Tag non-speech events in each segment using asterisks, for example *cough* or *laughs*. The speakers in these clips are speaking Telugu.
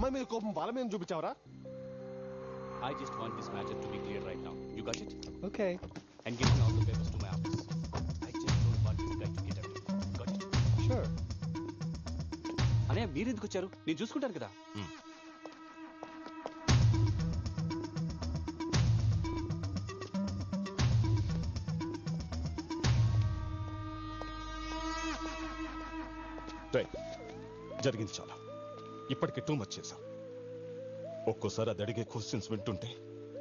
అమ్మాయి మీద కోపం వాళ్ళ మీద చూపించావరా I just want this matter to be clear right now. You got it? Okay And give me all the papers to my office. I just don't want you guys to get away. Got it? Sure అనే మీరు ఎందుకు వచ్చారు నేను చూసుకుంటాను కదా జరిగింది చాలా ఇప్పటికి టూ మచ్ చేశావు ఒక్కోసారి అది అడిగే క్వశ్చన్స్ వింటుంటే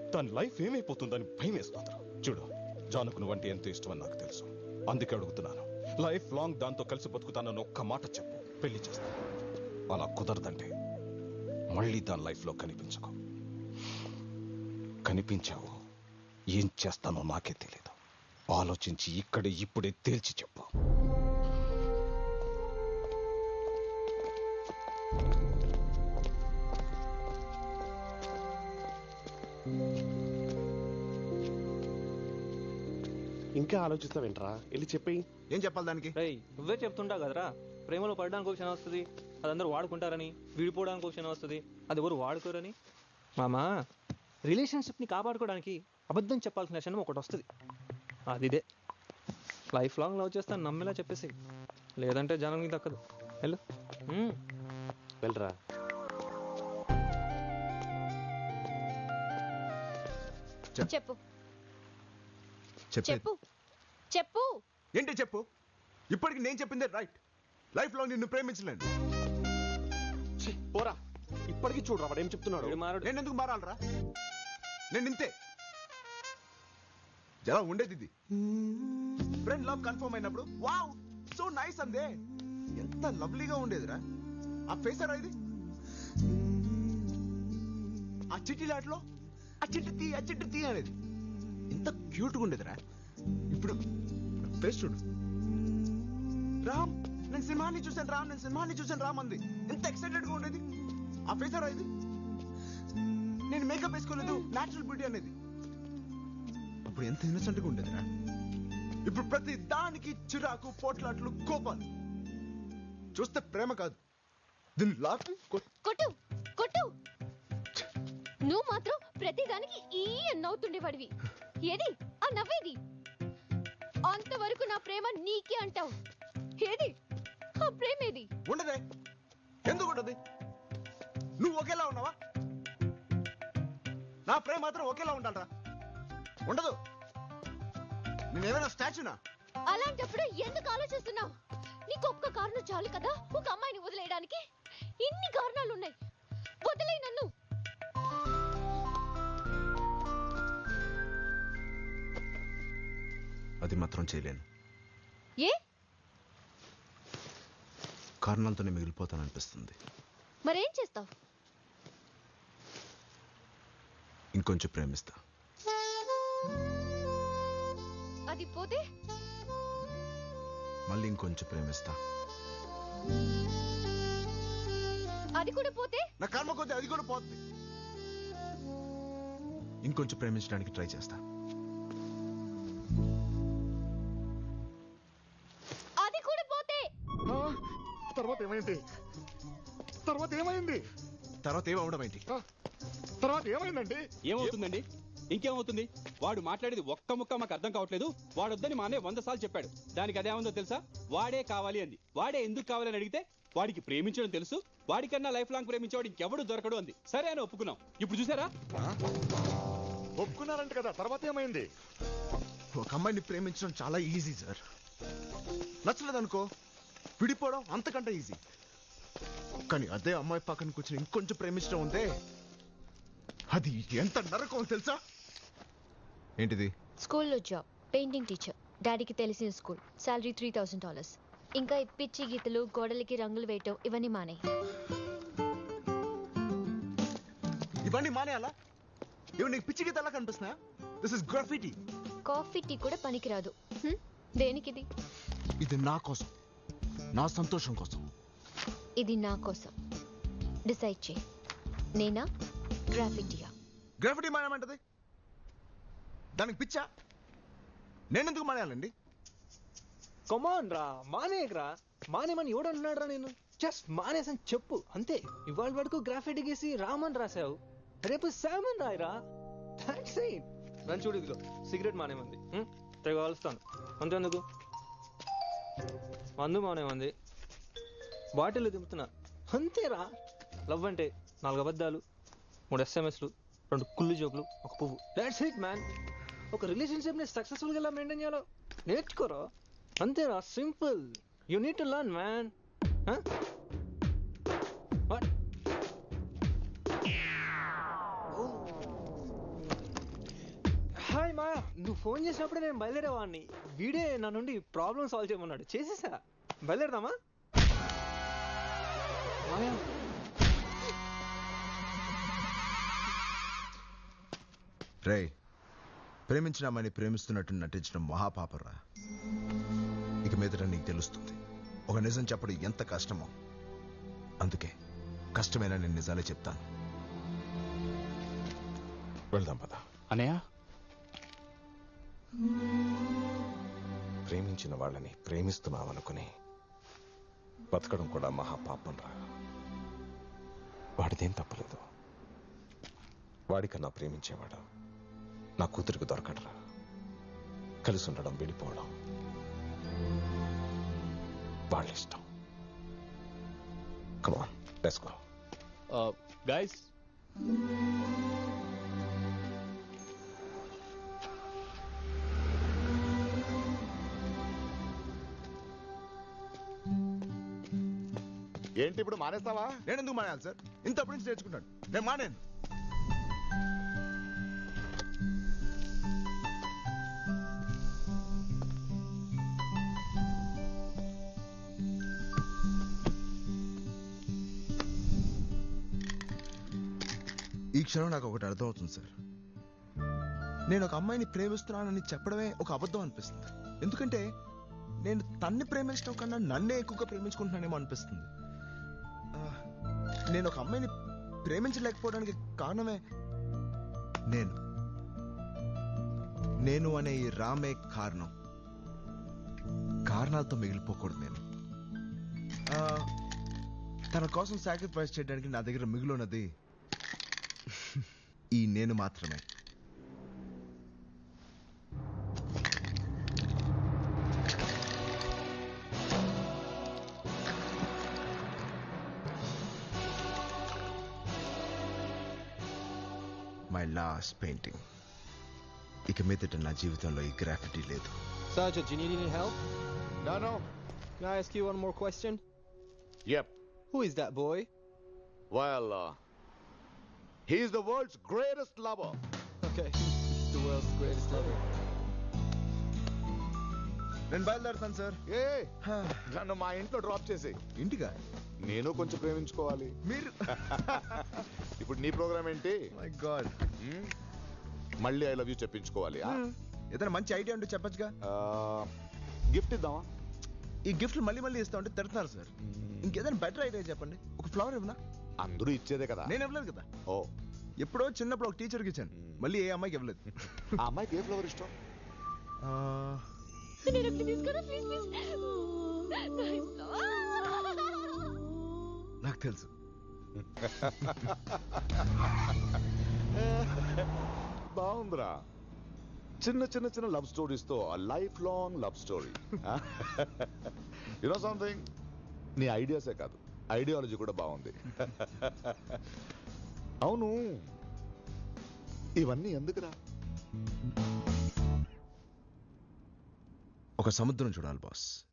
దాని లైఫ్ ఏమైపోతుందని భయం వేస్తుంది చూడు జానుకు నువ్వంటే ఎంత ఇష్టమని నాకు తెలుసు. అందుకే అడుగుతున్నాను. లైఫ్ లాంగ్ దాంతో కలిసి బతుకుతానని ఒక్క మాట చెప్పు. పెళ్ళి చేస్తాను. అలా కుదరదంటే మళ్ళీ దాని లైఫ్లో కనిపించకు. కనిపించావు ఏం చేస్తానో నాకే తెలియదు ఆలోచించి ఇక్కడే ఇప్పుడే తేల్చి చెప్పు. ఇంకా ఆలోచిస్తావేంట్రా వెళ్ళి చెప్పేయి. ఏం చెప్పాలి దానికి? రేయ్ నువ్వే చెప్తుంటావు కదరా. ప్రేమలో పడడానికి ఒక క్షణం వస్తుంది. అది అందరూ వాడుకుంటారని విడిపోవడానికి ఒక క్షణం వస్తుంది. అది ఎవరు వాడుకోరని? మామా రిలేషన్షిప్ని కాపాడుకోవడానికి అబద్ధం చెప్పాల్సిన క్షణం ఒకటి వస్తుంది. అది ఇదే లైఫ్ లాంగ్ లవ్ చేస్తాను నమ్మేలా చెప్పేసి. లేదంటే జనానికి దక్కదు. వెళ్ళు. వెళ్ళరా. చెప్పు. చెప్పే. చెప్పు. ఏంటి చెప్పు? ఇప్పటికి నేను చెప్పిందే రైట్ లైఫ్లో నిన్ను ప్రేమించలేను. పోరా. ఇప్పటికీ చూడరా వాడు ఏం చెప్తున్నాడు. నేను ఎందుకు మారాలరా? నేను ఇంతే. ఎలా ఉండేది ఇది. ఫ్రెండ్ లవ్ కన్ఫర్మ్ అయినప్పుడు వావ్ సో నైస్ అందే. ఎంత లవ్లీగా ఉండేదిరా. ఆ ఫేసరా ఇది. ఆ చిట్టిలాట్లో ఆ చిట్టి తీ ఆ చిట్టి తీ అనేది. ఎంత క్యూట్గా ఉండేదిరా. ఇప్పుడు ఫేస్ చూడు. రామ్ నేను సినిమాని చూసాను రామ్ నేను సినిమాని చూసాను రామ్ అంది ఎంత ఎక్సైటెడ్గా ఉండేది. ఆ ఫేసరా ఇది? నేను మేకప్ వేసుకోలేదు న్యాచురల్ బ్యూటీ అనేది. అప్పుడు ఎంత ఇన్నసెంట్గా ఉండేదిరా. ఇప్పుడు ప్రతి దానికి చిరాకు పోట్లాట్లు కోపాలు. చూస్తే ప్రేమ కాదు. దీన్ని లాపి కొట్టు. కొట్టు నువ్వు మాత్రం ప్రతిదానికి ఈ నవ్వుతుండేవాడివి ఏది? ఆ నవ్వేది? అంతవరకు నా ప్రేమ నీకే అంటావు. ఏది? ఆ ప్రేమేది? ఉండదే. ఎందుకు ఉండదు? నువ్వు ఒకేలా ఉన్నావా? నా ప్రేమ మాత్రం ఒకేలా ఉండాలరా. ఉండదు. నేనేమైనా స్టాచ్యూనా? అలాంటప్పుడు ఎందుకు ఆలోచిస్తున్నావు? నీకు ఒక్క కారణం చాలు కదా? ఒక అమ్మాయిని వదిలేయడానికి ఇన్ని కారణాలు ఉన్నాయి వదిలే నన్ను. అది మాత్రం చేయలేను. ఏ? కారణాలతోనే మిగిలిపోతాననిపిస్తుంది. మరేం చేస్తావు? ఇంకొంచెం ప్రేమిస్తా. అది పోతే? మళ్ళీ ఇంకొంచెం ప్రేమిస్తా. అది కూడా పోతే? నా కర్మ కొద్ది అది కూడా పోతుంది ఇంకొంచెం ప్రేమించడానికి ట్రై చేస్తా. తర్వాత ఏమైంది? తర్వాత ఏమైంది? తర్వాత ఏమవడం ఏంటి? తర్వాత ఏమైందండి? ఏమవుతుందండి? ఇంకేమవుతుంది? వాడు మాట్లాడేది ఒక్క ముక్క మాకు అర్థం కావట్లేదు. వాడొద్దని మా అన్నయ్య వంద సార్లు చెప్పాడు. దానికి అదేముందో తెలుసా? వాడే కావాలి అంది. వాడే ఎందుకు కావాలని అడిగితే వాడికి ప్రేమించడం తెలుసు. వాడికన్నా లైఫ్ లాంగ్ ప్రేమించేవాడు ఇంకెవడు దొరకడు అంది. సరే అని ఒప్పుకున్నాం. ఇప్పుడు చూసారా? ఒప్పుకున్నారంట కదా తర్వాత ఏమైంది? ఒక అమ్మాయిని ప్రేమించడం చాలా ఈజీ సార్. నచ్చలేదనుకో. విడిపోవడం అంతకంటే ఈజీ కానీ అదే అమ్మాయి పక్కన కూర్చొని ఇంకొంచెం ప్రేమించడం ఉంటే అది ఎంత నరకం తెలుసా? ఏంటిది? స్కూల్లో జాబ్ పెయింటింగ్ టీచర్. డాడీకి తెలిసిన school. Salary three thousand dollars. ఇంకా పిచ్చి గీతలు గోడలకి రంగులు వేయటం ఇవన్నీ మానే ఇవన్నీ మానేయాలా? ఇవి నీకు పిచ్చి గీతలా కనిపిస్తున్నా this is graffiti coffee tea కూడా పనికిరాదు? దేనికిది? ఇది నా కోసం. నా సంతోషం కోసం. ఇది నా కోసం. డిసైడ్ చేయి. నేనా? గ్రాఫిటియా గ్రాఫిటీ మానేమంటది? దానికి పిచ్చా? నేనెందుకు మానేయాలండి? కమాన్ రా మానేయకరా. మానేమని ఎవడన్నాడు రా నేను జస్ట్ మానేసని చెప్పు అంతే. ఇవాళ వరకు గ్రాఫిటీ గీసి రామన్ రాసావు రేపు శామన్ రాయరా. దాట్స్ ఇట్ నన్ను చూడు ఇదిగో సిగరెట్ మానేమంది? తెగ కాలుస్తాను అంతేందుకు? మందు మానేమంది బాటిల్ దింపుతున్నా. అంతేరా? లవ్ అంటే నాలుగు అబద్ధాలు మూడు ఎస్ఎంఎస్లు రెండు కుళ్ళు జోకులు ఒక పువ్వు. దాట్స్ ఇట్ మ్యాన్ ఒక రిలేషన్షిప్ని సక్సెస్ఫుల్గా ఎలా మెయింటైన్ చేయాలో నేర్చుకోరా? అంతేరా simple you need to learn man నువ్వు ఫోన్ చేసినప్పుడే నేను బయలుదేరేవాడిని వీడే నా నుండి ప్రాబ్లం సాల్వ్ చేయమన్నాడు. చేసేసా? బయలుదేరదామా? రే ప్రేమించిన అమ్మాయిని ప్రేమిస్తున్నట్టు నటించడం మహాపాపరా ఇక మీదట నీకు తెలుస్తుంది. ఒక నిజం చెప్పడం ఎంత కష్టమో. అందుకే కష్టమైన నేను నిజాలే చెప్తాను. వెళ్దాం పద. అన్నయ్య ప్రేమించిన వాళ్ళని ప్రేమిస్తున్నామనుకుని బతకడం కూడా మహాపాపం రా. వాడిదేం తప్పలేదు. వాడికన్నా ప్రేమించేవాడు నా కూతురికి దొరకడరా కలిసి ఉండడం వెళ్ళిపోవడం వాళ్ళ ఇష్టం కమాన్ లెట్స్ గో గైస్ ఏంటి ఇప్పుడు మానేస్తావా? నేను ఎందుకు మానేయాలి సార్? ఇంతప్పటి నుంచి నేర్చుకుంటాను. నేను మానేను. ఈ క్షణం నాకు ఒకటి అర్థమవుతుంది సార్. నేను ఒక అమ్మాయిని ప్రేమిస్తున్నానని చెప్పడమే ఒక అబద్ధం అనిపిస్తుంది. ఎందుకంటే నేను తన్ని ప్రేమించడం కన్నా నన్నే ఎక్కువగా ప్రేమించుకుంటున్నానేమో అనిపిస్తుంది. నేను ఒక అమ్మాయిని ప్రేమించలేకపోవడానికి కారణమే నేను. నేను అనే ఈ రామే కారణం. కారణాలతో మిగిలిపోకూడదు నేను. ఆ, తన కోసం సాక్రిఫైస్ చేయడానికి నా దగ్గర మిగిలినది ఈ నేను మాత్రమే. మై లాస్ట్ పెయింటింగ్ ఇక మీదట నా జీవితంలో ఈ గ్రాఫిటీ లేదు Sergeant, do you need any help? No no Can I ask you one more question? Yup Who is that boy? Well he is the world's greatest lover Okay, *laughs* the world's greatest lover. నేను బయలుదేరుతాను సార్. ఏ నన్ను మా ఇంట్లో డ్రాప్ చేసి ఇంటిగా నేను కొంచెం ప్రేమించుకోవాలి. మీరు? *laughs* ఇప్పుడు నీ ప్రోగ్రామ్ ఏంటి? My god? మళ్ళీ ఐ లవ్ యూ చెప్పించుకోవాలి ఏదైనా మంచి ఐడియా ఉంటే చెప్పచ్చుగా. గిఫ్ట్ ఇద్దామా? ఈ గిఫ్ట్లు మళ్ళీ మళ్ళీ ఇస్తా ఉంటే తిడుతున్నారు సార్. ఇంకేదైనా బెటర్ ఐడియా చెప్పండి. ఒక ఫ్లవర్ ఇవ్వనా? అందరూ ఇచ్చేదే కదా. నేను ఇవ్వలేదు కదా. ఓ. ఎప్పుడో చిన్నప్పుడు ఒక టీచర్కి ఇచ్చాను. మళ్ళీ ఏ అమ్మాయికి ఇవ్వలేదు. ఆ అమ్మాయికి ఏ ఫ్లవర్ ఇష్టం? ఆ, నేను ఒకటి తీసుకురా ప్లీజ్ ప్లీజ్ నాకు తెలుసు. బాగుందిరా. చిన్న చిన్న చిన్న love స్టోరీస్తో life long love story you know something నీ ఐడియాసే కాదు. ఐడియాలజీ కూడా బాగుంది. అవును. ఇవన్నీ ఎందుకురా? ఒక సముద్రం చూడాలి బాస్.